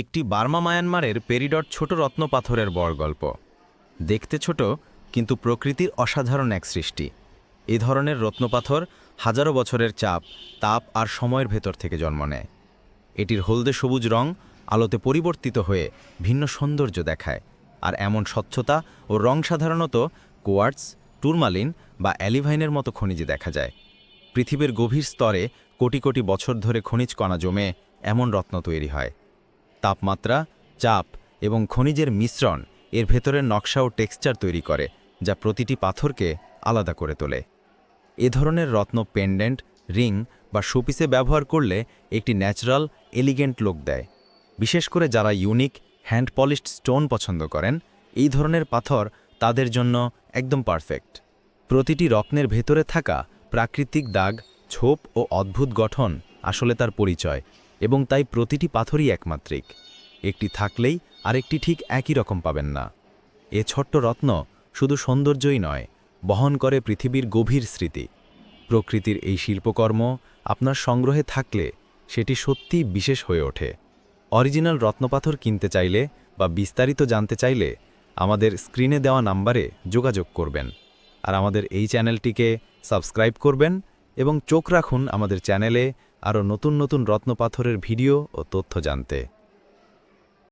একটি বার্মা মায়ানমারের পেরিডট ছোট রত্ন পাথরের বড় গল্প দেখতে ছোট, কিন্তু প্রকৃতির অসাধারণ এক সৃষ্টি। এ ধরনের রত্নপাথর হাজারো বছরের চাপ, তাপ আর সময়ের ভেতর থেকে জন্ম নেয়। এটির হলদে সবুজ রং আলোতে পরিবর্তিত হয়ে ভিন্ন সৌন্দর্য দেখায়, আর এমন স্বচ্ছতা ও রং সাধারণত কোয়ার্টস টুরমালিন বা অ্যালিভাইনের মতো খনিজে দেখা যায়। পৃথিবীর গভীর স্তরে কোটি কোটি বছর ধরে খনিজ কণা জমে এমন রত্ন তৈরি হয়। তাপমাত্রা, চাপ এবং খনিজের মিশ্রণ এর ভেতরের নকশা ও টেক্সচার তৈরি করে, যা প্রতিটি পাথরকে আলাদা করে তোলে। এ ধরনের রত্ন পেন্ডেন্ট, রিং বা শোপিসে ব্যবহার করলে একটি ন্যাচারাল, এলিগেন্ট লোক দেয়। বিশেষ করে যারা ইউনিক হ্যান্ড পলিশড স্টোন পছন্দ করেন, এই ধরনের পাথর তাদের জন্য একদম পারফেক্ট। প্রতিটি রত্নের ভেতরে থাকা প্রাকৃতিক দাগ, ছোপ ও অদ্ভুত গঠন আসলে তার পরিচয়। এবং তাই প্রতিটি পাথরই একমাত্রিক। একটি থাকলেই আরেকটি ঠিক একই রকম পাবেন না। এ ছোট্ট রত্ন শুধু সৌন্দর্যই নয়, বহন করে পৃথিবীর গভীর স্মৃতি। প্রকৃতির এই শিল্পকর্ম আপনার সংগ্রহে থাকলে সেটি সত্যিই বিশেষ হয়ে ওঠে। অরিজিনাল রত্নপাথর কিনতে চাইলে বা বিস্তারিত জানতে চাইলে আমাদের স্ক্রিনে দেওয়া নাম্বারে যোগাযোগ করবেন। আর আমাদের এই চ্যানেলটিকে সাবস্ক্রাইব করবেন এবং চোখ রাখুন আমাদের চ্যানেলে আরও নতুন নতুন রত্নপাথরের ভিডিও ও তথ্য জানতে।